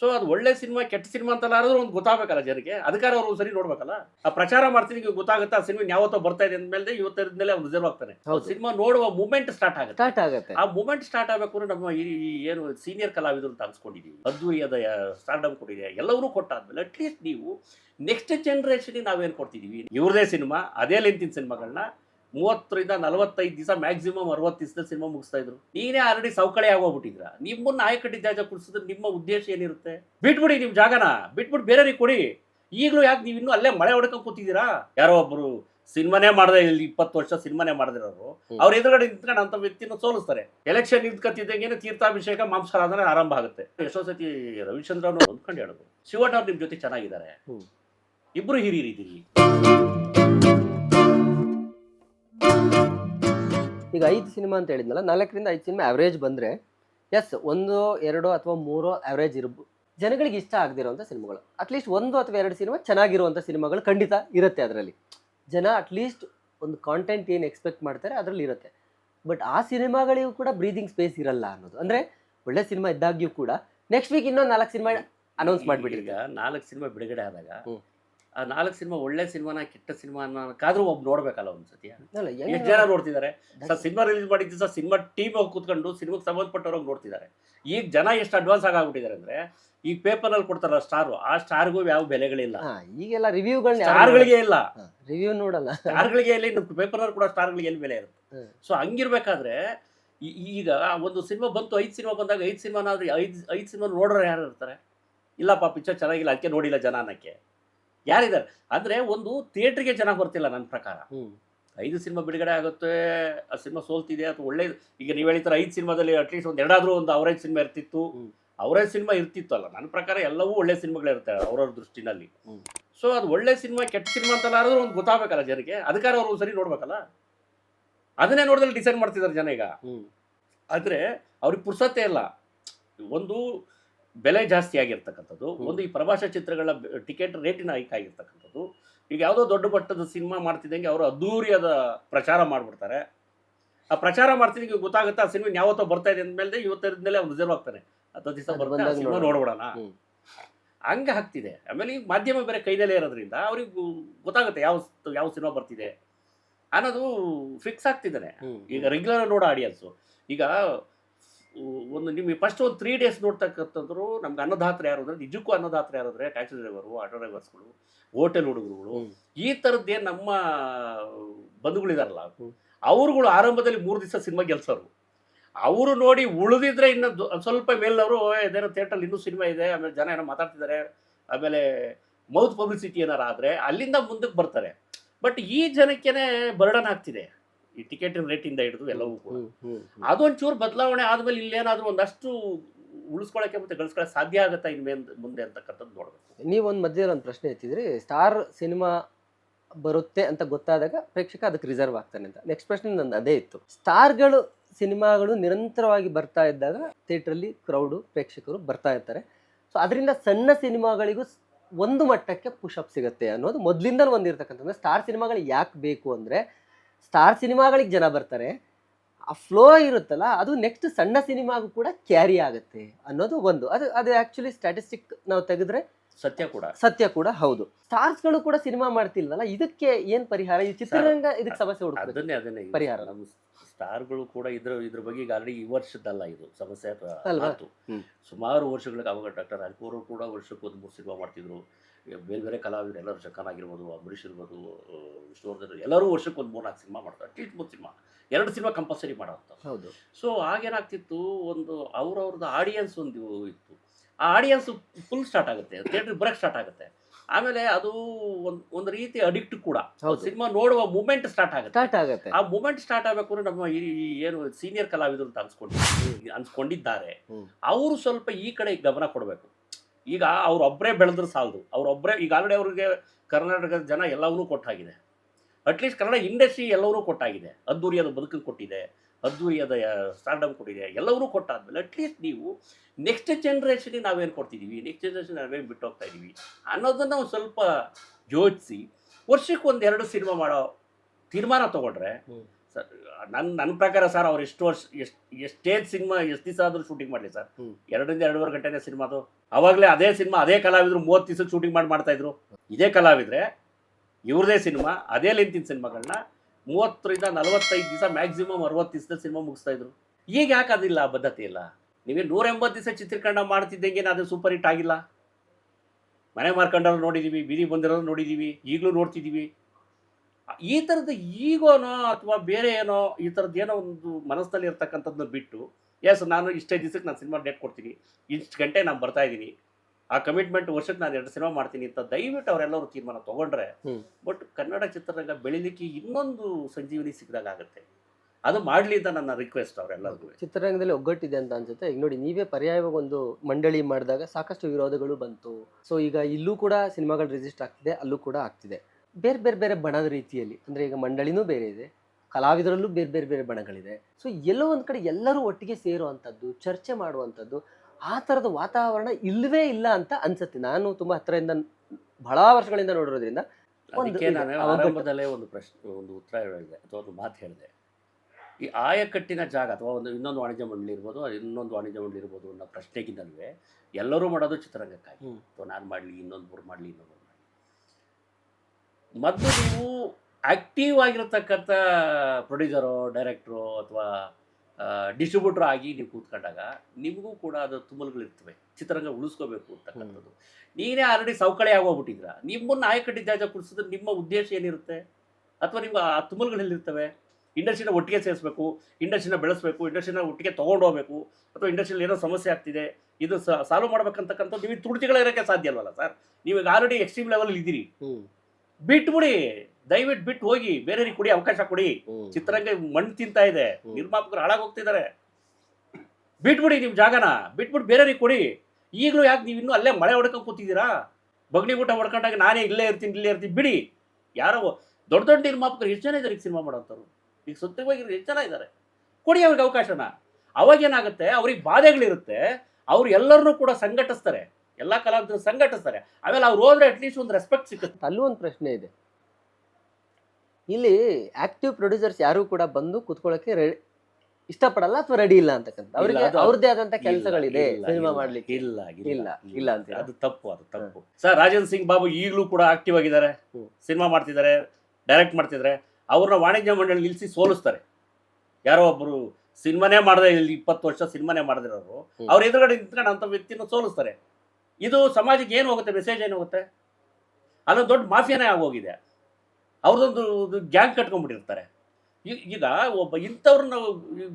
So ಅದು ಒಳ್ಳೆ cinema ಕೆಟ್ಟ ಸಿನಿಮಾ ಅಂತಲ್ಲ ಆದ್ರೂ ಒಂದು ಗೊತ್ತಾಗಬೇಕಲ್ಲ ಜನಕ್ಕೆ. ಅದಕ್ಕಾರ ಅವರು ಸರಿ ನೋಡ್ಬೇಕಲ್ಲ. ಆ ಪ್ರಚಾರ ಮಾಡ್ತೀನಿ ನಿಮಗೆ ಗೊತ್ತಾಗುತ್ತೆ? ಆ ಸಿನಿಮಾ ಯಾವತ್ತೋ ಬರ್ತಾ ಇದೆ ಅಂದ್ಮೇಲೆ ಇವತ್ತರಿಂದಲೇ ಅವ್ನು ರಿಸರ್ವ್ ಆಗ್ತಾನೆ. ಸಿನಿಮಾ ನೋಡುವ ಮೂಮೆಂಟ್ ಸ್ಟಾರ್ಟ್ ಆಗುತ್ತೆ. ಸ್ಟಾರ್ಟ್ ಆಗುತ್ತೆ. ಆ ಮೂಮೆಂಟ್ ಸ್ಟಾರ್ಟ್ ಆಗಬೇಕು ಅಂದ್ರೆ ನಮ್ಮ ಈ ಏನು ಸೀನಿಯರ್ ಕಲಾವಿದರು ಅಂತ ಅನ್ಸ್ಕೊಂಡಿದೀವಿ. ಅದ್ದೂರಿಯಾದ ಸ್ಟಾರ್ಡಮ್ ಕೊಟ್ಟಿದೆ. ಕೊಟ್ಟಾದ ಕೊಟ್ಟಾದ್ಮೇಲೆ ಅಟ್ಲೀಸ್ಟ್ ನೀವು ನೆಕ್ಸ್ಟ್ ಜನರೇಷನ್ಗೆ ನಾವೇನು ಕೊಡ್ತಿದೀವಿ? ಇವ್ರದೇ ಸಿನಿಮಾ ಅದೇ ಲೆಂತಿನ ಸಿನಿಮಾಗಳನ್ನ ಮೂವತ್ತರಿಂದ ನಲವತ್ತೈದು ದಿವಸ ಮ್ಯಾಕ್ಸಿಮಮ್ ಅರವತ್ತು ದಿವಸದ ಸಿನಿಮಾ ಮುಗಿಸ್ತಾ ಇದ್ರು. ನೀನೇ ಆಲ್ರೆಡಿ ಸೌಕಳಿ ಆಗೋಗ್ಬಿಟ್ಟಿದ್ರ ನಿಮ್ಮನ್ನ ಆಯಕಟ್ಟಿ ಜಾಗ ಕುಡಿಸಿದ್ರೆ ನಿಮ್ಮ ಉದ್ದೇಶ ಏನಿರುತ್ತೆ? ಬಿಟ್ಬಿಡಿ ನಿಮ್ಮ ಜಾಗನ ಬಿಟ್ಬಿಟ್ಟು ಬೇರೆಯವ್ರಿಗೆ ಕೊಡಿ. ಈಗಲೂ ಯಾಕೆ ನೀವು ಇನ್ನೂ ಅಲ್ಲೇ ಮಳೆ ಹೊಡ್ಕೊಂಡು ಕೂತಿದ್ದೀರಾ? ಯಾರೋ ಒಬ್ರು ಸಿನಿಮಾನೇ ಮಾಡದೆ ಇಲ್ಲಿ ಇಪ್ಪತ್ತು ವರ್ಷ ಸಿನಿಮಾನೇ ಮಾಡದಿರೋರು. ಅವ್ರ ಎದುರುಗಡೆ ನಿಂತ್ಕೊಂಡು ಅಂತ ವ್ಯಕ್ತಿನ ಸೋಲಿಸ್ತಾರೆ. ಎಲೆಕ್ಷನ್ ನಿಂತ್ಕತ್ತಿದ್ದಂಗೆ ತೀರ್ಥಾಭಿಷೇಕ ಮಾಂಸಾರಾಧನೆ ಆರಂಭ ಆಗುತ್ತೆ. ಎಷ್ಟೋ ಸತಿ ರವಿಚಂದ್ರ ಅವ್ರು ಹೊಂದ್ಕೊಂಡು ಹೇಳೋದು. ಶಿವಣ್ಣ ಅವ್ರು ನಿಮ್ ಜೊತೆ ಚೆನ್ನಾಗಿದ್ದಾರೆ. ಇಬ್ರು ಹಿರಿಯರಿದ್ದೀರಿ. ಈಗ ಐದು ಸಿನಿಮಾ ಅಂತ ಹೇಳಿದ್ನಲ್ಲ ನಾಲ್ಕರಿಂದ ಐದು ಸಿನಿಮಾ ಅವರೇಜ್ ಬಂದರೆ ಎಸ್ ಒಂದು ಎರಡು ಅಥವಾ ಮೂರು ಅವರೇಜ್ ಇರ್ಬೋದು ಜನಗಳಿಗೆ ಇಷ್ಟ ಆಗದಿರುವಂಥ ಸಿನಿಮಾಗಳು. ಅಟ್ಲೀಸ್ಟ್ ಒಂದು ಅಥವಾ ಎರಡು ಸಿನಿಮಾ ಚೆನ್ನಾಗಿರುವಂಥ ಸಿನಿಮಾಗಳು ಖಂಡಿತ ಇರುತ್ತೆ ಅದರಲ್ಲಿ. ಜನ ಅಟ್ಲೀಸ್ಟ್ ಒಂದು ಕಾಂಟೆಂಟ್ ಏನು ಎಕ್ಸ್ಪೆಕ್ಟ್ ಮಾಡ್ತಾರೆ ಅದರಲ್ಲಿ ಇರುತ್ತೆ. ಬಟ್ ಆ ಸಿನಿಮಾಗಳಿಗೂ ಕೂಡ ಬ್ರೀದಿಂಗ್ ಸ್ಪೇಸ್ ಇರಲ್ಲ ಅನ್ನೋದು. ಅಂದರೆ ಒಳ್ಳೆ ಸಿನಿಮಾ ಇದ್ದಾಗ್ಯೂ ಕೂಡ ನೆಕ್ಸ್ಟ್ ವೀಕ್ ಇನ್ನೊಂದು ನಾಲ್ಕು ಸಿನಿಮಾ ಅನೌನ್ಸ್ ಈಗ ನಾಲ್ಕು ಸಿನಿಮಾ ಬಿಡುಗಡೆ ಆದಾಗ. ಆ ನಾಲ್ಕು ಸಿನಿಮಾ ಒಳ್ಳೆ ಸಿನಿಮಾನ ಕೆಟ್ಟ ಸಿನಿಮಾ ಅನ್ನೋಕ್ಕಾದ್ರೂ ಒಬ್ಬ ನೋಡ್ಬೇಕಲ್ಲ ಒಂದ್ಸತಿ ಅಲ್ಲ, ಎಷ್ಟು ಜನ ನೋಡ್ತಿದ್ದಾರೆ? ಸರ್ ಸಿನಿಮಾ ರಿಲೀಸ್ ಮಾಡಿದ ಸರ್ ಸಿನಿಮಾ ಟೀಮ್ ಹೋಗಿ ಕೂತ್ಕೊಂಡು ಸಿನಿಮಾಗೆ ಸಂಬಂಧಪಟ್ಟವ್ರಿಗೆ ನೋಡ್ತಿದ್ದಾರೆ. ಈಗ ಜನ ಎಷ್ಟು ಅಡ್ವಾನ್ಸ್ ಆಗಾಗ್ಬಿಟ್ಟಿದ್ದಾರೆ ಅಂದ್ರೆ ಈಗ ಪೇಪರ್ನಲ್ಲಿ ಕೊಡ್ತಾರಲ್ಲ ಸ್ಟಾರು ಆ ಸ್ಟಾರ್ಗೂ ಯಾವ ಬೆಲೆಗಳಿಲ್ಲ. ಈಗೆಲ್ಲ ರಿವ್ಯೂಗಳನ್ನ ಸ್ಟಾರ್ಗಳಿಗೆ ಇಲ್ಲ. ರಿವ್ಯೂ ನೋಡಲ್ಲ. ಸ್ಟಾರ್ಗಳಿಗೆ ಎಲ್ಲಿ ಪೇಪರ್ನಲ್ಲಿ ಕೂಡ ಸ್ಟಾರ್ಗಳಿಗೆ ಎಲ್ಲಿ ಬೆಲೆ ಇರುತ್ತೆ. ಸೊ ಹಂಗಿರ್ಬೇಕಾದ್ರೆ ಈಗ ಒಂದು ಸಿನಿಮಾ ಬಂತು ಐದು ಸಿನಿಮಾ ಬಂದಾಗ ಐದು ಸಿನಿಮಾನಾದ್ರೂ ಐದು ಐದು ಸಿನಿಮಾ ನೋಡ್ರೆ ಯಾರು ಇರ್ತಾರೆ? ಇಲ್ಲಪ್ಪ ಪಿಕ್ಚರ್ ಚೆನ್ನಾಗಿಲ್ಲ ಅದಕ್ಕೆ ನೋಡಿಲ್ಲ ಜನ ಅನ್ನಕ್ಕೆ. ಯಾರಿದ್ದಾರೆ? ಅಂದ್ರೆ ಒಂದು ಥಿಯೇಟ್ರಿಗೆ ಜನ ಬರ್ತಿಲ್ಲ ನನ್ನ ಪ್ರಕಾರ. ಐದು ಸಿನಿಮಾ ಬಿಡುಗಡೆ ಆಗುತ್ತೆ ಆ ಸಿನಿಮಾ ಸೋಲ್ತಿದೆ ಅಥವಾ ಒಳ್ಳೇದು ಈಗ ನೀವು ಹೇಳ್ತಾರೆ ಐದು ಸಿನಿಮಾದಲ್ಲಿ ಅಟ್ಲೀಸ್ಟ್ ಒಂದು ಎರಡಾದರೂ ಒಂದು ಅವರೇಜ್ ಸಿನಿಮಾ ಇರ್ತಿತ್ತು. ಅವರೇಜ್ ಸಿನಿಮಾ ಇರ್ತಿತ್ತು ಅಲ್ಲ ನನ್ನ ಪ್ರಕಾರ ಎಲ್ಲವೂ ಒಳ್ಳೆ ಸಿನಿಮಾಗಳಿರ್ತಾರೆ ಅವ್ರವ್ರ ದೃಷ್ಟಿನಲ್ಲಿ. ಸೊ ಅದು ಒಳ್ಳೆ ಸಿನಿಮಾ ಕೆಟ್ಟ ಸಿನಿಮಾ ಅಂತ ಆದ್ರೂ ಒಂದು ಗೊತ್ತಾಗಬೇಕಲ್ಲ ಜನಕ್ಕೆ. ಅದಕ್ಕಾರ ಅವರು ಸರಿ ನೋಡ್ಬೇಕಲ್ಲ. ಅದನ್ನೇ ನೋಡಿದ್ರೆ ಡಿಸೈಡ್ ಮಾಡ್ತಿದ್ದಾರೆ ಜನ ಈಗ. ಆದ್ರೆ ಆದರೆ ಅವ್ರಿಗೆ ಪುರ್ಸತ್ತೇ ಇಲ್ಲ. ಒಂದು ಬೆಲೆ ಜಾಸ್ತಿ ಆಗಿರ್ತಕ್ಕಂಥದ್ದು. ಒಂದು ಈ ಪ್ರವಾಸ ಚಿತ್ರಗಳ ಟಿಕೆಟ್ ರೇಟಿನ ಹೈಕ್ ಆಗಿರ್ತಕ್ಕಂಥದ್ದು. ಈಗ ಯಾವುದೋ ದೊಡ್ಡ ಮಟ್ಟದ ಸಿನಿಮಾ ಮಾಡ್ತಿದ್ದಂಗೆ ಅವರು ಅದ್ದೂರಿಯಾದ ಪ್ರಚಾರ ಮಾಡಿಬಿಡ್ತಾರೆ. ಆ ಪ್ರಚಾರ ಮಾಡ್ತಿದ್ದಂಗೆ ಗೊತ್ತಾಗುತ್ತೆ ಆ ಸಿನಿಮಾ ಯಾವತ್ತೋ ಬರ್ತಾ ಇದೆ ಅಂದಮೇಲೆ ಇವತ್ತಿಂದಲೇ ಅವ್ನು ರಿಸರ್ವ್ ಆಗ್ತಾನೆ. ಹತ್ತು ದಿವಸ ಬರ್ತಾನೆ ಸಿನಿಮಾ ನೋಡ್ಬಿಡೋಣ. ಹಂಗೆ ಹಾಕ್ತಿದೆ ಆಮೇಲೆ ಈ ಮಾಧ್ಯಮ ಬೇರೆ ಕೈದಲ್ಲೇ ಇರೋದ್ರಿಂದ ಅವ್ರಿಗೆ ಗೊತ್ತಾಗುತ್ತೆ ಯಾವ ಯಾವ ಸಿನಿಮಾ ಬರ್ತಿದೆ ಅನ್ನೋದು ಫಿಕ್ಸ್ ಆಗ್ತಿದ್ದಾನೆ. ಈಗ ರೆಗ್ಯುಲರ್ ನೋಡೋ ಆಡಿಯನ್ಸು ಈಗ ಒಂದು ನಿಮಗೆ ಫಸ್ಟ್ ಒಂದು ತ್ರೀ ಡೇಸ್ ನೋಡ್ತಕ್ಕಂಥದ್ರು ನಮ್ಗೆ ಅನ್ನದಾತ್ರ ಯಾರು ಅಂದರೆ ನಿಜಕ್ಕೂ ಅನ್ನದಾತ್ರ ಯಾರು ಅಂದರೆ ಟ್ಯಾಕ್ಸಿ ಡ್ರೈವರು ಆಟೋ ಡ್ರೈವರ್ಸ್ಗಳು ಹೋಟೆಲ್ ಹುಡುಗರುಗಳು. ಈ ಥರದ್ದೇ ನಮ್ಮ ಬಂಧುಗಳಿದಾರಲ್ಲ ಅವ್ರುಗಳು ಆರಂಭದಲ್ಲಿ ಮೂರು ದಿವಸ ಸಿನಿಮಾ ಗೆಲ್ಸೋರು. ಅವರು ನೋಡಿ ಉಳಿದಿದ್ರೆ ಇನ್ನು ದೊ- ಸ್ವಲ್ಪ ಮೇಲವರು ಇದೇನೋ ಥಿಯೇಟ್ರಲ್ಲಿ ಇನ್ನೂ ಸಿನಿಮಾ ಇದೆ ಆಮೇಲೆ ಜನ ಏನೋ ಮಾತಾಡ್ತಿದ್ದಾರೆ ಆಮೇಲೆ ಮೌತ್ ಪಬ್ಲಿಸಿಟಿ ಏನಾರು ಆದರೆ ಅಲ್ಲಿಂದ ಮುಂದಕ್ಕೆ ಬರ್ತಾರೆ. ಬಟ್ ಈ ಜನಕ್ಕೇನೆ ಬರ್ಡನ್ ಆಗ್ತಿದೆ. ಈ ಟಿಕೆಟ್ ರೇಟಿಂದ ಹಿಡಿದು ಎಲ್ಲವೂ ಕೂಡ. ಅದೊಂಚೂರು ಬದಲಾವಣೆ ಆದಮೇಲೆ ಇಲ್ಲೇನಾದರೂ ಒಂದಷ್ಟು ಉಳಿಸ್ಕೊಳಕ್ಕೆ ಮತ್ತೆ ಗಳಿಸ್ಕೊಳ್ಳೋಕೆ ಸಾಧ್ಯ ಆಗುತ್ತಾ ಇನ್ಮೇ ಮುಂದೆ ಅಂತಕ್ಕಂಥದ್ದು ನೋಡಬೇಕು. ನೀವೊಂದು ಮಧ್ಯದಲ್ಲಿ ಒಂದು ಪ್ರಶ್ನೆ ಎತ್ತಿದ್ರಿ ಸ್ಟಾರ್ ಸಿನಿಮಾ ಬರುತ್ತೆ ಅಂತ ಗೊತ್ತಾದಾಗ ಪ್ರೇಕ್ಷಕ ಅದಕ್ಕೆ ರಿಸರ್ವ್ ಆಗ್ತಾನೆ ಅಂತ. ನೆಕ್ಸ್ಟ್ ಪ್ರಶ್ನೆ ನಂದು ಅದೇ ಇತ್ತು. ಸ್ಟಾರ್ಗಳು ಸಿನಿಮಾಗಳು ನಿರಂತರವಾಗಿ ಬರ್ತಾ ಇದ್ದಾಗ ಥಿಯೇಟ್ರಲ್ಲಿ ಕ್ರೌಡು ಪ್ರೇಕ್ಷಕರು ಬರ್ತಾ ಇರ್ತಾರೆ. ಸೊ ಅದರಿಂದ ಸಣ್ಣ ಸಿನಿಮಾಗಳಿಗೂ ಒಂದು ಮಟ್ಟಕ್ಕೆ ಪುಷಪ್ ಸಿಗುತ್ತೆ ಅನ್ನೋದು ಮೊದಲಿಂದಲೂ ಒಂದಿರ್ತಕ್ಕಂಥದ್ದು. ಸ್ಟಾರ್ ಸಿನಿಮಾಗಳು ಯಾಕೆ ಬೇಕು ಅಂದರೆ ಸ್ಟಾರ್ ಸಿನಿಮಾಗಳಿಗೆ ಜನ ಬರ್ತಾರೆ ಆ ಫ್ಲೋ ಇರುತ್ತಲ್ಲ ಅದು ನೆಕ್ಸ್ಟ್ ಸಣ್ಣ ಸಿನಿಮಾಗೂ ಕೂಡ ಕ್ಯಾರಿ ಆಗುತ್ತೆ ಅನ್ನೋದು ಒಂದು. ಅದು ಅದು ಆ್ಯಕ್ಚುಲಿ ಸ್ಟ್ಯಾಟಿಸ್ಟಿಕ್ ನಾವು ತೆಗೆದ್ರೆ ಸತ್ಯ ಕೂಡ. ಸತ್ಯ ಕೂಡ ಹೌದು. ಸ್ಟಾರ್ಸ್ಗಳು ಕೂಡ ಸಿನಿಮಾ ಮಾಡ್ತಿಲ್ವಲ್ಲ ಇದಕ್ಕೆ ಏನ್ ಪರಿಹಾರ? ಈ ಚಿತ್ರರಂಗ ಇದಕ್ಕೆ ಸಮಸ್ಯೆ ಹುಡುಕ್ಬೇಕು. ಅದನ್ನೇ ಅದನ್ನೇ. ಪರಿಹಾರ. ನಮ್ಮ ಸ್ಟಾರ್ಗಳು ಕೂಡ ಇದ್ರ ಇದ್ರ ಬಗ್ಗೆ ಈಗ ಆಲ್ರೆಡಿ ಈ ವರ್ಷದಲ್ಲ ಇದು ಸಮಸ್ಯೆ? ಆಯ್ತು ಸುಮಾರು ವರ್ಷಗಳಿಗೆ ಅವಾಗ ಡಾಕ್ಟರ್ ರಾಜ್ಕುಮಾರ್ ಕೂಡ ವರ್ಷಕ್ಕೆ ಒಂದು ಮೂರು ಸಿನಿಮಾ ಮಾಡ್ತಿದ್ರು. ಬೇರೆ ಬೇರೆ ಕಲಾವಿದರು ಎಲ್ಲರೂ ಶಕನ್ ಆಗಿರ್ಬೋದು ಅಂಬರೀಷ್ ಇರ್ಬೋದು ವಿಷ್ಣುವರ್ಧನ್ ಎಲ್ಲರೂ ವರ್ಷಕ್ಕೆ ಒಂದು ಮೂರು ನಾಲ್ಕು ಸಿನಿಮಾ ಮಾಡ್ತಾರೆ ಅಟ್ಲೀಸ್ಟ್ ಮೂರು ಸಿನಿಮಾ ಎರಡು ಸಿನಿಮಾ ಕಂಪಲ್ಸರಿ ಮಾಡೋಂಥ ಹೌದು. ಸೊ ಆಗೇನಾಗ್ತಿತ್ತು ಒಂದು ಅವ್ರವ್ರದ್ದು ಆಡಿಯನ್ಸ್ ಒಂದು ಇತ್ತು. ಆ ಆಡಿಯನ್ಸ್ ಫುಲ್ ಸ್ಟಾರ್ಟ್ ಆಗುತ್ತೆ ಥಿಯೇಟ್ರಿಗೆ ಬರೋಕ್ಕೆ ಸ್ಟಾರ್ಟ್ ಆಗುತ್ತೆ. ಆಮೇಲೆ ಅದು ಒಂದು ಒಂದು ರೀತಿ ಅಡಿಕ್ಟ್ ಕೂಡ. ಸಿನಿಮಾ ನೋಡುವ ಮೂಮೆಂಟ್ ಸ್ಟಾರ್ಟ್ ಆಗುತ್ತೆ. ಸ್ಟಾರ್ಟ್ ಆಗತ್ತೆ. ಆ ಮೂಮೆಂಟ್ ಸ್ಟಾರ್ಟ್ ಆಗಬೇಕು ಅಂದ್ರೆ ನಮ್ಮ ಈ ಏನು ಸೀನಿಯರ್ ಕಲಾವಿದರು ಅಂತ ಅನ್ಸ್ಕೊಂಡು ಅನ್ಸ್ಕೊಂಡಿದ್ದಾರೆ. ಅವರು ಸ್ವಲ್ಪ ಈ ಕಡೆ ಗಮನ ಕೊಡಬೇಕು. ಈಗ ಅವ್ರೊಬ್ಬರೇ ಬೆಳೆದ್ರೆ ಸಾಲದು. ಅವ್ರೊಬ್ಬರೇ ಈಗ ಆಲ್ರೆಡಿ ಅವ್ರಿಗೆ ಕರ್ನಾಟಕದ ಜನ ಎಲ್ಲವನ್ನೂ ಕೊಟ್ಟಾಗಿದೆ. ಅಟ್ಲೀಸ್ಟ್ ಕನ್ನಡ ಇಂಡಸ್ಟ್ರಿ ಎಲ್ಲವನ್ನೂ ಕೊಟ್ಟಾಗಿದೆ. ಅದ್ದೂರಿಯಾದ ಬದುಕು ಕೊಟ್ಟಿದೆ, ಅದ್ದೂರಿಯಾದ ಸ್ಟಾರ್ಡಮ್ ಕೊಟ್ಟಿದೆ, ಎಲ್ಲವನ್ನೂ ಕೊಟ್ಟಾದ್ಮೇಲೆ ಅಟ್ಲೀಸ್ಟ್ ನೀವು ನೆಕ್ಸ್ಟ್ ಜನ್ರೇಷನಿಗೆ ನಾವೇನು ಕೊಡ್ತಿದ್ದೀವಿ ನೆಕ್ಸ್ಟ್ ಜನ್ರೇಷನ್ ನಾವೇನು ಬಿಟ್ಟು ಹೋಗ್ತಾ ಇದ್ದೀವಿ ಅನ್ನೋದನ್ನು ಒಂದು ಸ್ವಲ್ಪ ಯೋಚಿಸಿ. ವರ್ಷಕ್ಕೆ ಒಂದೆರಡು ಸಿನಿಮಾ ಮಾಡೋ ತೀರ್ಮಾನ ತಗೊಂಡ್ರೆ. ಸರ್ ನನ್ನ ನನ್ನ ಪ್ರಕಾರ ಸರ್ ಅವ್ರು ಎಷ್ಟು ವರ್ಷ ಎಷ್ಟು ಎಷ್ಟೇ ಸಿನಿಮಾ ಎಷ್ಟು ದಿವಸ ಆದರೂ ಶೂಟಿಂಗ್ ಮಾಡಲಿ ಸರ್. ಎರಡರಿಂದ ಎರಡೂವರೆ ಗಂಟೆನೇ ಸಿನಿಮಾದು ಅವಾಗಲೇ ಅದೇ ಸಿನಿಮಾ ಅದೇ ಕಲಾವಿದ್ರು ಮೂವತ್ತು ದಿವಸ ಶೂಟಿಂಗ್ ಮಾಡಿ ಮಾಡ್ತಾ ಇದ್ರು. ಇದೇ ಕಲಾವಿದ್ರೆ ಇವ್ರದೇ ಸಿನಿಮಾ ಅದೇ ಲೆಂತಿನ ಸಿನಿಮಾಗಳನ್ನ ಮೂವತ್ತರಿಂದ ನಲವತ್ತೈದು ದಿವಸ ಮ್ಯಾಕ್ಸಿಮಮ್ ಅರವತ್ತು ದಿವಸದ ಸಿನಿಮಾ ಮುಗಿಸ್ತಾ ಇದ್ರು. ಈಗ ಯಾಕೆ ಅದಿಲ್ಲ ಆ ಬದ್ಧತೆ ಇಲ್ಲ ನೀವೇ ನೂರ ಎಂಬತ್ತು ದಿವಸ ಚಿತ್ರೀಕರಣ ಮಾಡ್ತಿದ್ದಂಗೆ ಅದು ಸೂಪರ್ ಹಿಟ್ ಆಗಿಲ್ಲ. ಮನೆ ಮಾರ್ಕೊಂಡವ್ರು ನೋಡಿದ್ದೀವಿ ಬೀದಿ ಬಂದಿರೋದು ನೋಡಿದ್ದೀವಿ ಈಗಲೂ ನೋಡ್ತಿದ್ದೀವಿ ಈ ಥರದ್ದು ಈಗೋನೋ ಅಥವಾ ಬೇರೆ ಏನೋ ಈ ಥರದ್ದು ಏನೋ ಒಂದು ಮನಸ್ಸಲ್ಲಿ ಇರ್ತಕ್ಕಂಥದ್ದನ್ನ ಬಿಟ್ಟು ಎಸ್ ನಾನು ಇಷ್ಟೇ ದಿವಸಕ್ಕೆ ನಾನು ಸಿನಿಮಾ ಡೇಟ್ ಕೊಡ್ತೀನಿ. ಇಷ್ಟು ಗಂಟೆ ನಾನು ಬರ್ತಾ ಇದ್ದೀನಿ. ಆ ಕಮಿಟ್ಮೆಂಟ್ ವರ್ಷಕ್ಕೆ ನಾನು ಎರಡು ಸಿನಿಮಾ ಮಾಡ್ತೀನಿ ಅಂತ ದಯವಿಟ್ಟು ಅವರೆಲ್ಲರೂ ತೀರ್ಮಾನ ತೊಗೊಂಡ್ರೆ. ಬಟ್ ಕನ್ನಡ ಚಿತ್ರರಂಗ ಬೆಳಿಲಿಕ್ಕೆ ಇನ್ನೊಂದು ಸಂಜೀವಿನಿ ಸಿಕ್ಕಿದಾಗ ಆಗುತ್ತೆ. ಅದು ಮಾಡಲಿ ಅಂತ ನನ್ನ ರಿಕ್ವೆಸ್ಟ್ ಅವರೆಲ್ಲರಿಗೂ. ಚಿತ್ರರಂಗದಲ್ಲಿ ಒಗ್ಗಟ್ಟಿದೆ ಅಂತ ಅನ್ಸುತ್ತೆ. ಈಗ ನೋಡಿ ನೀವೇ ಪರ್ಯಾಯವಾಗಿ ಒಂದು ಮಂಡಳಿ ಮಾಡಿದಾಗ ಸಾಕಷ್ಟು ವಿರೋಧಗಳು ಬಂತು. ಸೊ ಈಗ ಇಲ್ಲೂ ಕೂಡ ಸಿನಿಮಾಗಳು ರಿಜಿಸ್ಟರ್ ಆಗ್ತಿದೆ ಅಲ್ಲೂ ಕೂಡ ಆಗ್ತಿದೆ. ಬೇರೆ ಬೇರೆ ಬೇರೆ ಬಣದ ರೀತಿಯಲ್ಲಿ ಅಂದ್ರೆ ಈಗ ಮಂಡಳಿನೂ ಬೇರೆ ಇದೆ ಕಲಾವಿದರಲ್ಲೂ ಬೇರೆ ಬೇರೆ ಬೇರೆ ಬಣಗಳಿದೆ. ಸೊ ಎಲ್ಲೋ ಒಂದು ಕಡೆ ಎಲ್ಲರೂ ಒಟ್ಟಿಗೆ ಸೇರುವಂಥದ್ದು ಚರ್ಚೆ ಮಾಡುವಂಥದ್ದು ಆ ಥರದ ವಾತಾವರಣ ಇಲ್ಲವೇ ಇಲ್ಲ ಅಂತ ಅನ್ಸುತ್ತೆ. ನಾನು ತುಂಬಾ ಹತ್ತಿರದಿಂದ ಬಹಳ ವರ್ಷಗಳಿಂದ ನೋಡಿರೋದ್ರಿಂದ ಅದಕ್ಕೆ ನಾನು ಆರಂಭದಲ್ಲೇ ಒಂದು ಪ್ರಶ್ನೆ ಒಂದು ಉತ್ತರ ಹೇಳಿದೆ ಅಥವಾ ಒಂದು ಮಾತು ಹೇಳಿದೆ. ಈ ಆಯಕಟ್ಟಿನ ಜಾಗ ಅಥವಾ ಒಂದು ಇನ್ನೊಂದು ವಾಣಿಜ್ಯ ಮಂಡಳಿ ಇರ್ಬೋದು ಇನ್ನೊಂದು ವಾಣಿಜ್ಯ ಮಂಡಳಿ ಇರ್ಬೋದು ಅನ್ನೋ ಪ್ರಶ್ನೆಗಿಂತಲೂ ಎಲ್ಲರೂ ಮಾಡೋದು ಚಿತ್ರರಂಗಕ್ಕಾಗಿ. ಅಥವಾ ನಾನು ಮಾಡಲಿ ಇನ್ನೊಂದು ಮಾಡಲಿ ಇನ್ನೊಂದು ಮೊದಲು ನೀವು ಆಕ್ಟಿವ್ ಆಗಿರತಕ್ಕಂಥ ಪ್ರೊಡ್ಯೂಸರು ಡೈರೆಕ್ಟ್ರು ಅಥವಾ ಡಿಸ್ಟ್ರಿಬ್ಯೂಟರ್ ಆಗಿ ನೀವು ಕೂತ್ಕೊಂಡಾಗ ನಿಮಗೂ ಕೂಡ ಅದು ತುಮಲ್ಗಳಿರ್ತವೆ. ಚಿತ್ರರಂಗ ಉಳಿಸ್ಕೋಬೇಕು ಅಂತಕ್ಕಂಥದ್ದು. ನೀನೇ ಆಲ್ರೆಡಿ ಸವಕಳಿ ಆಗೋಗ್ಬಿಟ್ಟಿದ್ರ ನಿಮ್ಮನ್ನು ಆಯಕಟ್ಟಿ ಜಾಗ ಕುಡಿಸಿದ್ರೆ ನಿಮ್ಮ ಉದ್ದೇಶ ಏನಿರುತ್ತೆ? ಅಥವಾ ನಿಮ್ಗೆ ಆ ತುಮಲ್ಗಳಲ್ಲಿರ್ತವೆ ಇಂಡಸ್ಟ್ರಿನ ಒಟ್ಟಿಗೆ ಸೇರಿಸ್ಬೇಕು, ಇಂಡಸ್ಟ್ರಿನ ಬೆಳೆಸಬೇಕು, ಇಂಡಸ್ಟ್ರಿನ ಒಟ್ಟಿಗೆ ತೊಗೊಂಡು ಹೋಗ್ಬೇಕು, ಅಥವಾ ಇಂಡಸ್ಟ್ರಿಯಲ್ಲಿ ಏನೋ ಸಮಸ್ಯೆ ಆಗ್ತಿದೆ, ಇದು ಸಾಲ್ವ್ ಮಾಡ್ಬೇಕಂತಕ್ಕಂಥ ನೀವು ತುರ್ತಿಗಳಿರೋಕ್ಕೆ ಸಾಧ್ಯ ಅಲ್ವಲ್ಲ ಸರ್? ನೀವು ಈಗ ಆಲ್ರೆಡಿ ಎಕ್ಸ್ಟ್ರೀಮ್ ಲೆವೆಲ್ ಇದ್ದೀರಿ. ಬಿಟ್ಬಿಡಿ ದಯವಿಟ್ಟು ಬಿಟ್ಟು ಹೋಗಿ ಬೇರೆಯವ್ರಿಗೆ ಕೊಡಿ ಅವಕಾಶ ಕೊಡಿ. ಚಿತ್ರರಂಗ ಮಣ್ಣು ತಿಂತಾ ಇದೆ. ನಿರ್ಮಾಪಕರು ಹಾಳಾಗಿ ಹೋಗ್ತಿದ್ದಾರೆ. ಬಿಟ್ಬಿಡಿ ನಿಮ್ಮ ಜಾಗನ ಬಿಟ್ಬಿಟ್ಟು ಬೇರೆಯವ್ರಿಗೆ ಕೊಡಿ. ಈಗಲೂ ಯಾಕೆ ನೀವು ಇನ್ನೂ ಅಲ್ಲೇ ಮಳೆ ಹೊಡ್ಕೊಂಡು ಕೂತಿದ್ದೀರಾ? ಬಗ್ನಿ ಊಟ ಹೊಡ್ಕೊಂಡಾಗ ನಾನೇ ಇಲ್ಲೇ ಇರ್ತೀನಿ ಇಲ್ಲೇ ಇರ್ತೀನಿ. ಬಿಡಿ. ಯಾರೋ ದೊಡ್ಡ ದೊಡ್ಡ ನಿರ್ಮಾಪಕರು ಎಷ್ಟು ಜನ ಇದ್ದಾರೆ ಈಗ ಸಿನಿಮಾ ಮಾಡೋಂಥವ್ರು? ಈಗ ಸುತ್ತವಾಗಿರೋ ಎಷ್ಟು ಜನ ಇದ್ದಾರೆ ಕೊಡಿ ಅವ್ರಿಗೆ ಅವಕಾಶನ. ಅವಾಗ ಏನಾಗುತ್ತೆ? ಅವ್ರಿಗೆ ಬಾಧೆಗಳಿರುತ್ತೆ. ಅವ್ರು ಎಲ್ಲರನ್ನೂ ಕೂಡ ಸಂಘಟಿಸ್ತಾರೆ. ಎಲ್ಲ ಕಲಾವಿದರು ಸಂಘಟಿಸ್ತಾರೆ. ಆಮೇಲೆ ಅವ್ರು ಹೋದ್ರೆ ಅಟ್ಲೀಸ್ಟ್ ಒಂದು ರೆಸ್ಪೆಕ್ಟ್ ಸಿಗುತ್ತೆ. ಅಲ್ಲೂ ಒಂದು ಪ್ರಶ್ನೆ ಇದೆ. ಇಲ್ಲಿ ಆಕ್ಟಿವ್ ಪ್ರೊಡ್ಯೂಸರ್ಸ್ ಯಾರು ಕೂಡ ಬಂದು ಕುತ್ಕೊಳ್ಳೋಕೆ ರೆಡಿ ಇಷ್ಟಪಡಲ್ಲ ಅಥವಾ ರೆಡಿ ಇಲ್ಲ ಅಂತಕ್ಕಂಥ ಅವರಿಗೆ ಅವ್ರದೇ ಅವ್ರದ್ದೇ ಆದಂತ ಕೆಲಸಗಳಿದೆ ಸಿನಿಮಾ ಮಾಡ್ಲಿಕ್ಕೆ? ಇಲ್ಲ ಇಲ್ಲ, ಇಲ್ಲ ಅಂತ ಅದು ತಪ್ಪು ಅದು ತಪ್ಪು. ಸರ್ ರಾಜೇಂದ್ರ ಸಿಂಗ್ ಬಾಬು ಈಗಲೂ ಕೂಡ ಆಕ್ಟಿವ್ ಆಗಿದ್ದಾರೆ. ಸಿನಿಮಾ ಮಾಡ್ತಿದ್ದಾರೆ ಡೈರೆಕ್ಟ್ ಮಾಡ್ತಿದ್ದಾರೆ. ಅವ್ರನ್ನ ವಾಣಿಜ್ಯ ಮಂಡಳಿ ನಿಲ್ಲಿಸಿ ಸೋಲಿಸ್ತಾರೆ. ಯಾರೋ ಒಬ್ರು ಸಿನಿಮಾನೇ ಮಾಡದೆ ಇಲ್ಲಿ ಇಪ್ಪತ್ತು ವರ್ಷ ಸಿನಿಮಾನೇ ಮಾಡದಿರೋರು. ಅವ್ರ ಎದುರುಗಡೆ ನಿಂತ್ಕೊಂಡು ಅಂತ ವ್ಯಕ್ತಿನ ಸೋಲಿಸ್ತಾರೆ. ಇದು ಸಮಾಜಕ್ಕೆ ಏನು ಹೋಗುತ್ತೆ ಮೆಸೇಜ್ ಏನು ಹೋಗುತ್ತೆ? ಅದೊಂದು ದೊಡ್ಡ ಮಾಫಿಯಾನೇ ಆಗೋಗಿದೆ. ಅವ್ರದ್ದೊಂದು ಗ್ಯಾಂಗ್ ಕಟ್ಕೊಂಡ್ಬಿಟ್ಟಿರ್ತಾರೆ. ಈಗ ಒಬ್ಬ ಇಂಥವ್ರನ್ನ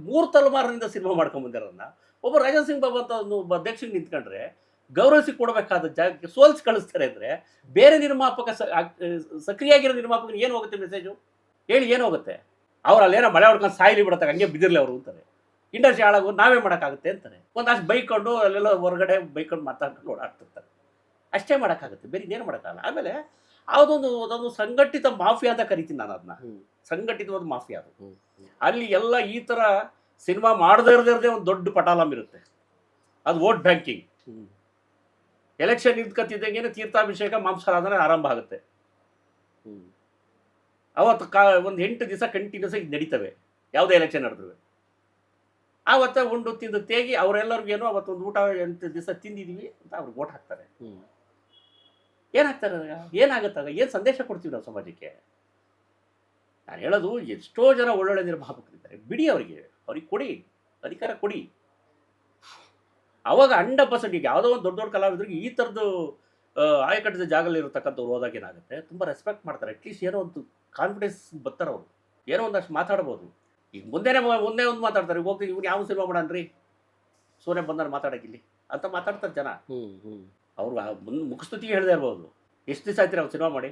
ಮೂರು ತಲೆಮಾರಿನಿಂದ ಸಿನಿಮಾ ಮಾಡ್ಕೊಂಬಂದಿರೋನ್ನ ಒಬ್ಬ ರಾಜನ್ ಸಿಂಗ್ ಬಾಬು ಅಂತ ಒಂದು ಒಬ್ಬ ಅಧ್ಯಕ್ಷಗೆ ನಿಂತ್ಕೊಂಡ್ರೆ ಗೌರವಿಸಿ ಕೊಡಬೇಕಾದ ಜಾಗಕ್ಕೆ ಸೋಲ್ಸ್ ಕಳಿಸ್ತಾರೆ ಅಂದರೆ, ಬೇರೆ ನಿರ್ಮಾಪಕ ಸಕ್ರಿಯ ಆಗಿರೋ ನಿರ್ಮಾಪಕ ಏನು ಹೋಗುತ್ತೆ ಮೆಸೇಜು ಹೇಳಿ ಏನು ಹೋಗುತ್ತೆ? ಅವ್ರು ಅಲ್ಲೇನೋ ಮಳೆ ಹೊಡ್ಕೊಂಡು ಸಾಯಿಲಿ ಬಿಡತ್ತೆ, ಹಂಗೆ ಬಿದ್ದಿರಲಿ ಅವರು ಅಂತಾರೆ. ಇಂಡಸ್ಟ್ರಿ ಹಾಳಾಗೋ ನಾವೇ ಮಾಡೋಕ್ಕಾಗುತ್ತೆ ಅಂತಾರೆ. ಒಂದಷ್ಟು ಬೈಕೊಂಡು ಅಲ್ಲೆಲ್ಲ ಹೊರಗಡೆ ಬೈಕೊಂಡು ಮಾತಾಡ್ಕೊಂಡು ಓಡಾಡ್ತಿರ್ತಾರೆ. ಅಷ್ಟೇ ಮಾಡೋಕ್ಕಾಗುತ್ತೆ ಬೇರೆ ಇನ್ನೇನು ಮಾಡೋಕ್ಕಾಗಲ್ಲ. ಆಮೇಲೆ ಅದೊಂದು ಅದೊಂದು ಸಂಘಟಿತ ಮಾಫಿಯಾ ಅಂತ ಕರಿತೀನಿ ನಾನು ಅದನ್ನ. ಸಂಘಟಿತವಾದ ಮಾಫಿಯಾ ಅದು. ಅಲ್ಲಿ ಎಲ್ಲ ಈ ಥರ ಸಿನಿಮಾ ಮಾಡದೇ ಇರದೇ ಒಂದು ದೊಡ್ಡ ಪಟಾಲಂ ಇರುತ್ತೆ. ಅದು ವೋಟ್ ಬ್ಯಾಂಕಿಂಗ್. ಎಲೆಕ್ಷನ್ ನಿಂತ್ಕತ್ತಿದ್ದಂಗೆ ತೀರ್ಥಾಭಿಷೇಕ ಮಾಂಸಾರಾಧನೆ ಆರಂಭ ಆಗುತ್ತೆ. ಅವತ್ತು ಕಾ ಒಂದು ಎಂಟು ದಿವಸ ಕಂಟಿನ್ಯೂಸ್ ಆಗಿ ನಡೀತವೆ. ಯಾವುದೇ ಎಲೆಕ್ಷನ್ ನಡೆದ್ರು. ಆವತ್ತ ಉಂಡು ತಿಂದು ತೇಗಿ ಏನು ಅವತ್ತೊಂದು ಊಟ ಎಂಟು ದಿವಸ ತಿಂದಿದ್ದೀವಿ ಅಂತ ಅವ್ರಿಗೆ ಓಟ್ ಹಾಕ್ತಾರೆ. ಏನಾಗ್ತಾರೆ? ಏನಾಗುತ್ತಾಗ ಏನು ಸಂದೇಶ ಕೊಡ್ತೀವಿ ನಾವು ಸಮಾಜಕ್ಕೆ? ನಾನು ಹೇಳೋದು ಎಷ್ಟೋ ಜನ ಒಳ್ಳೊಳ್ಳೆ ನಿರ್ಮಾಪಕರಿದ್ದಾರೆ ಬಿಡಿ ಅವರಿಗೆ. ಅವ್ರಿಗೆ ಕೊಡಿ. ಅಧಿಕಾರ ಕೊಡಿ. ಅವಾಗ ಹಂಡ್ರೆಡ್ ಪರ್ಸೆಂಟ್ ಈಗ ಯಾವುದೋ ಒಂದು ದೊಡ್ಡ ದೊಡ್ಡ ಕಲಾವಿದರಿಗೆ ಈ ಥರದ್ದು ಆಯಕಟ್ಟದ ಜಾಗದಲ್ಲಿ ಇರತಕ್ಕಂಥವ್ರು ಹೋದಾಗ ಏನಾಗುತ್ತೆ ತುಂಬ ರೆಸ್ಪೆಕ್ಟ್ ಮಾಡ್ತಾರೆ. ಅಟ್ಲೀಸ್ಟ್ ಏನೋ ಒಂದು ಕಾನ್ಫಿಡೆನ್ಸ್ ಬರ್ತಾರೆ ಅವರು. ಏನೋ ಒಂದಷ್ಟು ಮಾತಾಡ್ಬೋದು. ಈಗ ಮುಂದೆನೇ ಮುಂದೆ ಒಂದು ಮಾತಾಡ್ತಾರೆ ಹೋಗ್ತೀವಿ ಇವ್ನು ಯಾವ ಸಿನಿಮಾ ಮಾಡನ್ರಿ ಬಂದ್ರೆ ಮಾತಾಡಕ್ಕೆ ಇಲ್ಲಿ ಅಂತ ಮಾತಾಡ್ತಾರೆ ಜನ. ಅವ್ರು ಮುಂದೆ ಮುಖಸ್ತುತಿಗೆ ಹೇಳದೇ ಇರ್ಬೋದು. ಎಷ್ಟು ದಿವಸ ಆಯ್ತು ಅವ್ರು ಸಿನಿಮಾ ಮಾಡಿ.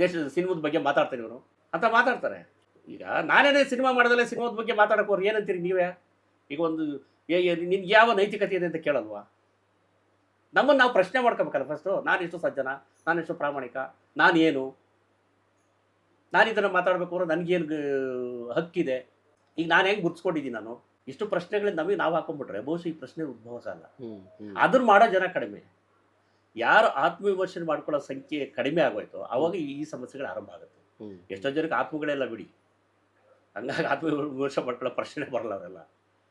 ದೇಶದ ಸಿನಿಮಾದ ಬಗ್ಗೆ ಮಾತಾಡ್ತಾರೆ ಇವರು ಅಂತ ಮಾತಾಡ್ತಾರೆ. ಈಗ ನಾನೇನೇ ಸಿನಿಮಾ ಮಾಡಿದ್ರೆ ಸಿನಿಮಾದ ಬಗ್ಗೆ ಮಾತಾಡೋಕೋರು ಏನಂತೀರಿ ನೀವೇ? ಈಗ ಒಂದು ನಿನ್ಗೆ ಯಾವ ನೈತಿಕತೆ ಇದೆ ಅಂತ ಕೇಳಲ್ವಾ? ನಮ್ಮನ್ನು ನಾವು ಪ್ರಶ್ನೆ ಮಾಡ್ಕೋಬೇಕಲ್ಲ ಫಸ್ಟು ಎಷ್ಟು ಸಜ್ಜನ ನಾನೆಷ್ಟು ಪ್ರಾಮಾಣಿಕ ನಾನೇನು ನಾನು ಇದನ್ನು ಮಾತಾಡಬೇಕು ಅಂದ್ರೆ ನನಗೇನು ಹಕ್ಕಿದೆ? ಈಗ ನಾನು ಹೆಂಗೆ ಗುರ್ಸ್ಕೊಂಡಿದ್ದೀನಿ ನಾನು? ಇಷ್ಟು ಪ್ರಶ್ನೆಗಳಿಂದ ನಮಗೆ ನಾವು ಹಾಕೊಂಡ್ಬಿಟ್ರೆ ಬಹುಶಃ ಈ ಪ್ರಶ್ನೆ ಉದ್ಭವ ಅಲ್ಲ. ಅದನ್ನ ಮಾಡೋ ಜನ ಕಡಿಮೆ. ಯಾರು ಆತ್ಮವಿಮರ್ಶನೆ ಮಾಡ್ಕೊಳ್ಳೋ ಸಂಖ್ಯೆ ಕಡಿಮೆ ಆಗೋಯ್ತು ಅವಾಗ ಈ ಸಮಸ್ಯೆಗಳು ಆರಂಭ ಆಗುತ್ತೆ. ಎಷ್ಟೋ ಜನಕ್ಕೆ ಆತ್ಮಗಳೆಲ್ಲ ಬಿಡಿ. ಹಂಗಾಗಿ ಆತ್ಮವಿಮರ್ಶೆ ಮಾಡ್ಕೊಳ್ಳೋ ಪ್ರಶ್ನೆ ಬರಲ್ಲ ಅದೆಲ್ಲ.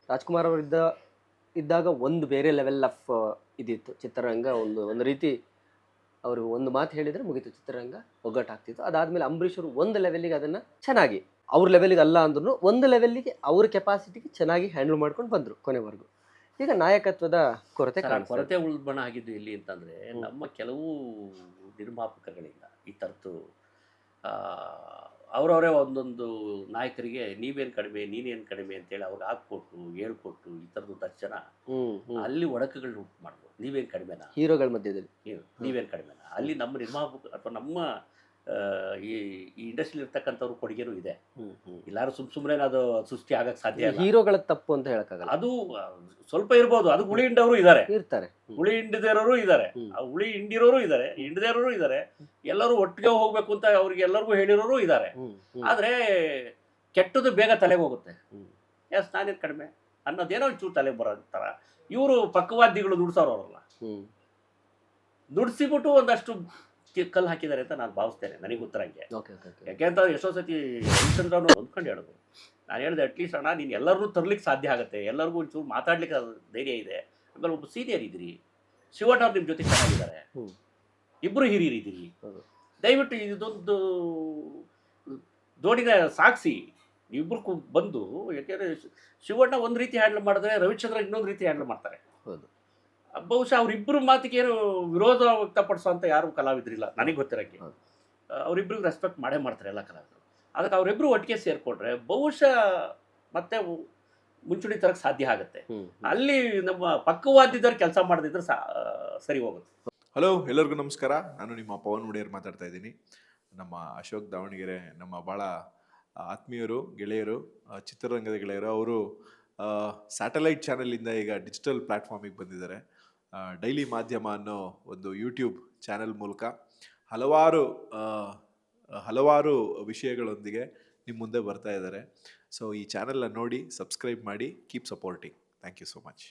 ರಾಜ್ಕುಮಾರ್ ಇದ್ದ ಇದ್ದಾಗ ಒಂದು ಬೇರೆ ಲೆವೆಲ್ ಆಫ್ ಇದಿತ್ತು. ಚಿತ್ರರಂಗ ಒಂದು ಒಂದು ರೀತಿ ಅವರು ಒಂದು ಮಾತು ಹೇಳಿದರೆ ಮುಗಿತು. ಚಿತ್ರರಂಗ ಒಗ್ಗಟ್ಟಾಗ್ತಿತ್ತು. ಅದಾದಮೇಲೆ ಅಂಬರೀಷ್ ಅವರು ಒಂದು ಲೆವೆಲ್ಲಿಗೆ ಅದನ್ನು ಚೆನ್ನಾಗಿ ಅವ್ರ ಲೆವೆಲಿಗೆ ಅಲ್ಲ ಅಂದ್ರೂ ಒಂದು ಲೆವೆಲ್ಲಿಗೆ ಅವ್ರ ಕೆಪಾಸಿಟಿಗೆ ಚೆನ್ನಾಗಿ ಹ್ಯಾಂಡಲ್ ಮಾಡ್ಕೊಂಡು ಬಂದರು ಕೊನೆವರೆಗೂ. ಈಗ ನಾಯಕತ್ವದ ಕೊರತೆ ಕೊರತೆ ಉಲ್ಬಣ ಆಗಿದ್ದು ಇಲ್ಲಿ ಅಂತಂದರೆ ನಮ್ಮ ಕೆಲವು ನಿರ್ಮಾಪಕಗಳಿಂದ ಈ ಥರದ್ದು ಅವರವರೇ ಒಂದೊಂದು ನಾಯಕರಿಗೆ ನೀವೇನು ಕಡಿಮೆ ನೀನೇನು ಕಡಿಮೆ ಅಂತೇಳಿ ಅವ್ರಿಗೆ ಹಾಕ್ಕೊಟ್ಟು ಹೇಳ್ಕೊಟ್ಟು ಈ ಥರದ್ದು ದರ್ಶನ ಅಲ್ಲಿ ಒಡಕುಗಳನ್ನ ಉಂಟು ಮಾಡ್ಬೋದು. ನೀವೇನು ಕಡಿಮೆನಾ? ಹೀರೋಗಳ ಮಧ್ಯದಲ್ಲಿ. ನೀವು ನೀವೇನು ಕಡಿಮೆನಾ? ಅಲ್ಲಿ ನಮ್ಮ ನಿರ್ಮಾಪಕ ಅಥವಾ ನಮ್ಮ ಈ ಈ ಇಂಡಸ್ಟ್ರಿ ಇರ್ತಕ್ಕಂಥವ್ರ ಕೊಡುಗೆನೂ ಇದೆ. ಎಲ್ಲರೂ ಸುಮ್ ಸುಮ್ಮನೆ ಅದು ಸೃಷ್ಟಿ ಆಗಕ್ ಸಾಧ್ಯ ಇಲ್ಲ. ಹೀರೋಗಳ ತಪ್ಪು ಅಂತ ಹೇಳಕ್ಕಾಗಲ್ಲ. ಅದು ಆ, ಸ್ವಲ್ಪ ಇರ್ಬೋದು. ಅದು ಹುಳಿ ಹಿಂಡವರು ಇದ್ದಾರೆ ಇರ್ತಾರೆ. ಹುಳಿ ಹಿಂಡದಿರೋರು ಇದ್ದಾರೆ ಹ್ಮ್. ಆ ಹುಳಿ ಹಿಂಡಿರೋರು ಇದ್ದಾರೆ ಹಿಂಡದಿರೋರು ಇದ್ದಾರೆ ಎಲ್ಲರೂ ಒಟ್ಟಿಗೆ ಹೋಗ್ಬೇಕು ಅಂತ ಅವ್ರಿಗೆ ಎಲ್ಲರಿಗೂ ಹೇಳಿರೋರು ಇದ್ದಾರೆ ಹ್ಮ್ ಹ್ಮ್. ಆದ್ರೆ ಕೆಟ್ಟದ್ದು ಬೇಗ ತಲೆಗೆ ಹೋಗುತ್ತೆ. ಹ್ಮ್. ಎಸ್ ನಾನೇನು ಕಡಿಮೆ? ಅನ್ನೋದೇನೋ ಒಂಚೂರು ತಲೆಗೆ ಬರೋ ಥರ ಇವರು ಪಕ್ಕವಾದಿಗಳು ಹ್ಮ್. ನುಡ್ಸಿಬಿಟ್ಟು ಒಂದಷ್ಟು ಕಲ್ಲು ಹಾಕಿದ್ದಾರೆ ಅಂತ ನಾನು ಭಾವಿಸ್ತೇನೆ ನನಗೆ ಓಕೆ ಅಂತ ಯಾಕೆಂತಂದ್ರೆ ಎಷ್ಟೋ ಸತಿ ರವಿಚಂದ್ರನು ಹೊಂದ್ಕೊಂಡು ಹೇಳೋದು. ನಾನು ಹೇಳಿದೆ ಅಟ್ಲೀಸ್ಟ್ ಅಣ್ಣ ನೀನು ಎಲ್ಲರನ್ನೂ ತರ್ಲಿಕ್ಕೆ ಸಾಧ್ಯ ಆಗುತ್ತೆ. ಎಲ್ಲರಿಗೂ ಒಂಚೂರು ಮಾತಾಡ್ಲಿಕ್ಕೆ ಧೈರ್ಯ ಇದೆ. ಆಮೇಲೆ ಒಬ್ಬ ಸೀನಿಯರ್ ಇದ್ದೀರಿ ಶಿವಟ್ ಅವ್ರು ನಿಮ್ಮ ಜೊತೆ ಚೆನ್ನಾಗಿದ್ದಾರೆ. ಇಬ್ಬರು ಹಿರಿಯರು ಇದ್ದೀರಿ. ಹೌದು. ದಯವಿಟ್ಟು ಇದೊಂದು ದೋಣಿನ ಸಾಕ್ಷಿ ಇಬ್ಬರು ಬಂದು ಯಾಕೆಂದರೆ ಶಿವಣ್ಣ ಒಂದು ರೀತಿ ಹ್ಯಾಂಡಲ್ ಮಾಡಿದ್ರೆ ರವಿಚಂದ್ರ ಇನ್ನೊಂದು ರೀತಿ ಹ್ಯಾಂಡಲ್ ಮಾಡ್ತಾರೆ. ಹೌದು. ಬಹುಶಃ ಅವರಿಬ್ಬರು ಮಾತಿಗೆ ಏನು ವಿರೋಧ ವ್ಯಕ್ತಪಡಿಸುವಂಥ ಯಾರು ಕಲಾವಿದರಿಲ್ಲ ನನಗೆ ಗೊತ್ತಿರೋಕ್ಕೆ. ಅವರಿಬ್ಬರಿಗೆ ರೆಸ್ಪೆಕ್ಟ್ ಮಾಡೇ ಮಾಡ್ತಾರೆ ಎಲ್ಲ ಕಲಾವಿದರು. ಅದಕ್ಕೆ ಅವರಿಬ್ಬರು ಒಟ್ಟಿಗೆ ಸೇರಿಕೊಂಡ್ರೆ ಬಹುಶಃ ಮತ್ತೆ ಮುಂಚೂಣಿ ತರಕ್ಕೆ ಸಾಧ್ಯ ಆಗುತ್ತೆ. ಅಲ್ಲಿ ನಮ್ಮ ಪಕ್ಕವಾದಿದ್ದವ್ರು ಕೆಲಸ ಮಾಡದಿದ್ರೆ ಸಾ ಸರಿ ಹೋಗುತ್ತೆ. ಹಲೋ ಎಲ್ಲರಿಗೂ ನಮಸ್ಕಾರ. ನಾನು ನಿಮ್ಮ ಪವನ್ ಒಡೆಯರ್ ಮಾತಾಡ್ತಾ ಇದ್ದೀನಿ. ನಮ್ಮ ಅಶೋಕ್ ದಾವಣಗೆರೆ ನಮ್ಮ ಭಾಳ ಆತ್ಮೀಯರು ಗೆಳೆಯರು ಚಿತ್ರರಂಗದ ಗೆಳೆಯರು ಅವರು ಸ್ಯಾಟಲೈಟ್ ಚಾನಲಿಂದ ಈಗ ಡಿಜಿಟಲ್ ಪ್ಲಾಟ್ಫಾರ್ಮಿಗೆ ಬಂದಿದ್ದಾರೆ. ಡೈಲಿ ಮಾಧ್ಯಮ ಅನ್ನೋ ಒಂದು ಯೂಟ್ಯೂಬ್ ಚಾನೆಲ್ ಮೂಲಕ ಹಲವಾರು ಹಲವಾರು ವಿಷಯಗಳೊಂದಿಗೆ ನಿಮ್ಮ ಮುಂದೆ ಬರ್ತಾ ಇದ್ದಾರೆ. ಸೊ ಈ ಚಾನೆಲ್ನ ನೋಡಿ ಸಬ್ಸ್ಕ್ರೈಬ್ ಮಾಡಿ keep supporting thank you so much